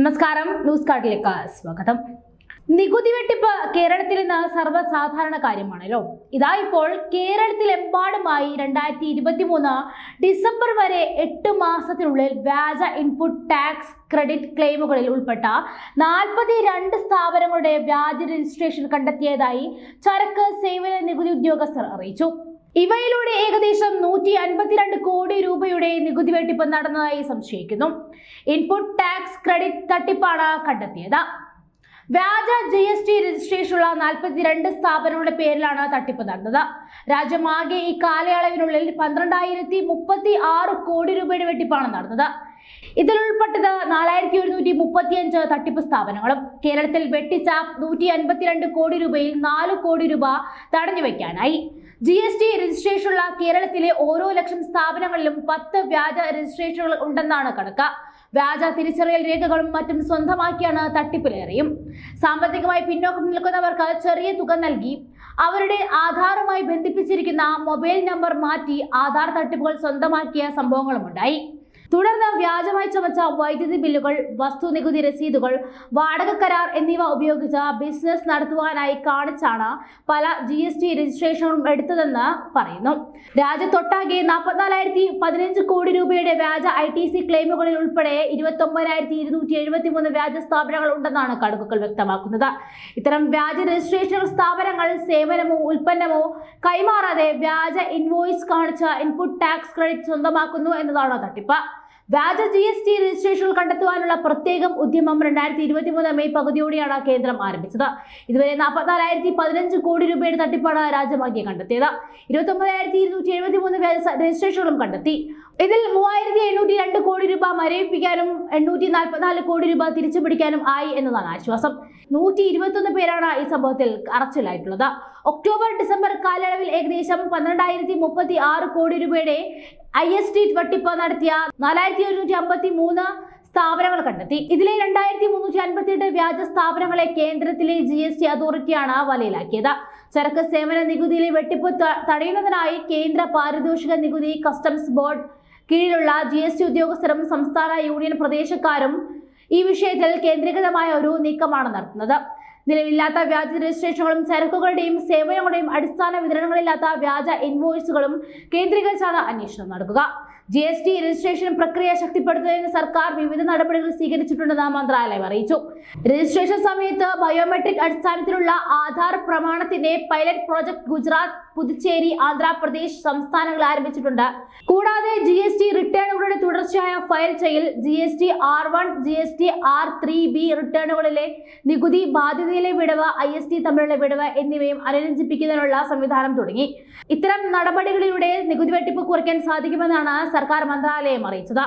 നമസ്കാരം. ന്യൂസ് കാർഡിലേക്ക് സ്വാഗതം. നികുതി വെട്ടിപ്പ് കേരളത്തിൽ ഇന്ന് സർവസാധാരണ കാര്യമാണല്ലോ. ഇതാ ഇപ്പോൾ കേരളത്തിലെമ്പാടുമായി രണ്ടായിരത്തി ഇരുപത്തി മൂന്ന് ഡിസംബർ വരെ എട്ട് മാസത്തിനുള്ളിൽ വ്യാജ ഇൻപുട്ട് ടാക്സ് ക്രെഡിറ്റ് ക്ലെയിമുകളിൽ ഉൾപ്പെട്ട നാൽപ്പത്തി രണ്ട് സ്ഥാപനങ്ങളുടെ വ്യാജ രജിസ്ട്രേഷൻ കണ്ടെത്തിയതായി ചരക്ക് സേവന നികുതി ഉദ്യോഗസ്ഥർ അറിയിച്ചു. ഇവയിലൂടെ ഏകദേശം നൂറ്റി അൻപത്തിരണ്ട് കോടി രൂപയുടെ നികുതി വെട്ടിപ്പ് നടന്നതായി സംശയിക്കുന്നു. ഇൻപുട്ട് ടാക്സ് ക്രെഡിറ്റ് തട്ടിപ്പാണ് കണ്ടെത്തിയത്. വ്യാജ ജി എസ് ടി രജിസ്ട്രേഷനുള്ള നാൽപ്പത്തിരണ്ട് സ്ഥാപനങ്ങളുടെ പേരിലാണ് തട്ടിപ്പ് നടന്നത്. രാജ്യമാകെ ഈ കാലയളവിനുള്ളിൽ പന്ത്രണ്ടായിരത്തി മുപ്പത്തി ആറ് കോടി രൂപയുടെ വെട്ടിപ്പാണ് നടന്നത്. ഇതിൽ ഉൾപ്പെട്ടത് നാലായിരത്തി ഒരുന്നൂറ്റി മുപ്പത്തിയഞ്ച് തട്ടിപ്പ് സ്ഥാപനങ്ങളും. കേരളത്തിൽ വെട്ടിച്ച നൂറ്റി അൻപത്തിരണ്ട് കോടി രൂപയിൽ നാല് കോടി രൂപ തടഞ്ഞു വെക്കാനായി. ജി എസ് ടി രജിസ്ട്രേഷനുള്ള കേരളത്തിലെ ഓരോ ലക്ഷം സ്ഥാപനങ്ങളിലും പത്ത് വ്യാജ രജിസ്ട്രേഷനുകൾ ഉണ്ടെന്നാണ് കണക്ക്. വ്യാജ തിരിച്ചറിയൽ രേഖകളും മറ്റും സ്വന്തമാക്കിയാണ് തട്ടിപ്പിലേറിയും. സാമ്പത്തികമായി പിന്നോക്കം നിൽക്കുന്നവർക്ക് ചെറിയ തുക നൽകി അവരുടെ ആധാറുമായി ബന്ധിപ്പിച്ചിരിക്കുന്ന മൊബൈൽ നമ്പർ മാറ്റി ആധാർ തട്ടിപ്പുകൾ സ്വന്തമാക്കിയ സംഭവങ്ങളുമുണ്ടായി. തുടർന്ന് വ്യാജമായി ചമച്ച വൈദ്യുതി ബില്ലുകൾ വസ്തുനികുതി രസീതുകൾ വാടക കരാർ എന്നിവ ഉപയോഗിച്ച് ബിസിനസ് നടത്തുവാനായി കാണിച്ചാണ് പല ജി എസ് ടി രജിസ്ട്രേഷനും എടുത്തതെന്ന് പറയുന്നു. രാജ്യത്തൊട്ടാകെ നാൽപ്പത്തിനാലായിരത്തി പതിനഞ്ച് കോടി രൂപയുടെ വ്യാജ ഐ ടി സി ക്ലെയിമുകളിൽ ഉൾപ്പെടെ ഇരുപത്തി ഒമ്പതിനായിരത്തി ഇരുന്നൂറ്റി എഴുപത്തി മൂന്ന് വ്യാജ സ്ഥാപനങ്ങൾ ഉണ്ടെന്നാണ് കണക്കുകൾ വ്യക്തമാക്കുന്നത്. ഇത്തരം വ്യാജ രജിസ്ട്രേഷൻ സ്ഥാപനങ്ങൾ സേവനമോ ഉൽപ്പന്നമോ കൈമാറാതെ വ്യാജ ഇൻവോയ്സ് കാണിച്ച ഇൻപുട്ട് ടാക്സ് ക്രെഡിറ്റ് സ്വന്തമാക്കുന്നു എന്നതാണ് തട്ടിപ്പ്. വ്യാജ ജി എസ് ടി രജിസ്ട്രേഷനുകൾ കണ്ടെത്തുവാനുള്ള പ്രത്യേകം ഉദ്യമം രണ്ടായിരത്തി ഇരുപത്തി മൂന്ന് മെയ് പകുതിയോടെയാണ് കേന്ദ്രം ആരംഭിച്ചത്. ഇതുവരെ നാൽപ്പത്തിനാലായിരത്തി പതിനഞ്ച് കോടി രൂപയുടെ തട്ടിപ്പാണ് രാജ്യമാകെ കണ്ടെത്തിയത്. ഇരുപത്തി ഒമ്പതിനായിരത്തി ഇരുന്നൂറ്റി എഴുപത്തി മൂന്ന് രജിസ്ട്രേഷനുകളും കണ്ടെത്തി. ഇതിൽ മൂവായിരത്തി കോടി രൂപ മരവിപ്പിക്കാനും എണ്ണൂറ്റി നാൽപ്പത്തിനാല് കോടി രൂപ തിരിച്ചു പിടിക്കാനും ആയി എന്നതാണ് ആശ്വാസം. നൂറ്റി ഇരുപത്തൊന്ന് പേരാണ് ഈ സംഭവത്തിൽ അറസ്റ്റിലായിട്ടുള്ളത്. ഒക്ടോബർ ഡിസംബർ കാലയളവിൽ ഏകദേശം പന്ത്രണ്ടായിരത്തി മുപ്പത്തി ആറ് കോടി രൂപയുടെ ഐ എസ് ടി തട്ടിപ്പ് നടത്തിയ നാലായിരത്തി ഒരുന്നൂറ്റി അമ്പത്തി മൂന്ന് സ്ഥാപനങ്ങൾ കണ്ടെത്തി. ഇതിലെ രണ്ടായിരത്തി മുന്നൂറ്റി അൻപത്തിയെട്ട് വ്യാജ സ്ഥാപനങ്ങളെ കേന്ദ്രത്തിലെ ജി എസ് ടി അതോറിറ്റിയാണ് വലയിലാക്കിയത്. ചരക്ക് സേവന നികുതിയിലെ വെട്ടിപ്പ് തടയുന്നതിനായി കേന്ദ്ര പാരിതോഷിക നികുതി കസ്റ്റംസ് ബോർഡ് കീഴിലുള്ള ജി എസ് ടി ഉദ്യോഗസ്ഥരും സംസ്ഥാന യൂണിയൻ പ്രദേശക്കാരും ഈ വിഷയത്തിൽ കേന്ദ്രീകൃതമായ ഒരു നീക്കമാണ് നടത്തുന്നത്. നിലവില്ലാത്ത വ്യാജ രജിസ്ട്രേഷനുകളും ചരക്കുകളുടെയും സേവനങ്ങളുടെയും അടിസ്ഥാന വിതരണങ്ങളില്ലാത്ത വ്യാജ ഇൻവോയ്സുകളും കേന്ദ്രീകരിച്ചാണ് അന്വേഷണം നടക്കുക. ജി എസ് ടി രജിസ്ട്രേഷൻ പ്രക്രിയ ശക്തിപ്പെടുത്തുന്നതിന് സർക്കാർ വിവിധ നടപടികൾ സ്വീകരിച്ചിട്ടുണ്ടെന്ന് മന്ത്രാലയം അറിയിച്ചു. രജിസ്ട്രേഷൻ സമയത്ത് ബയോമെട്രിക് അടിസ്ഥാനത്തിലുള്ള ആധാർ പ്രമാണത്തിന്റെ പൈലറ്റ് പ്രോജക്ട് ഗുജറാത്ത് പുതുച്ചേരി ആന്ധ്രാപ്രദേശ് സംസ്ഥാനങ്ങൾ ആരംഭിച്ചിട്ടുണ്ട്. കൂടാതെ ജി എസ് ടി റിട്ടേണുകളുടെ തുടർച്ചയായ ഫയൽ ചെയ്യൽ G S T R one G S T R three B റിട്ടേണുകളിലെ നികുതി ബാധ്യതയിലെ വിടവ് ഐ എസ് ടി തമ്മിലുള്ള വിടവ് എന്നിവയും അനുരഞ്ജിപ്പിക്കുന്നതിനുള്ള സംവിധാനം തുടങ്ങി. ഇത്തരം നടപടികളിലൂടെ നികുതി വെട്ടിപ്പ് കുറയ്ക്കാൻ സാധിക്കുമെന്നാണ് സർക്കാർ മന്ത്രാലയം അറിയിച്ചത്.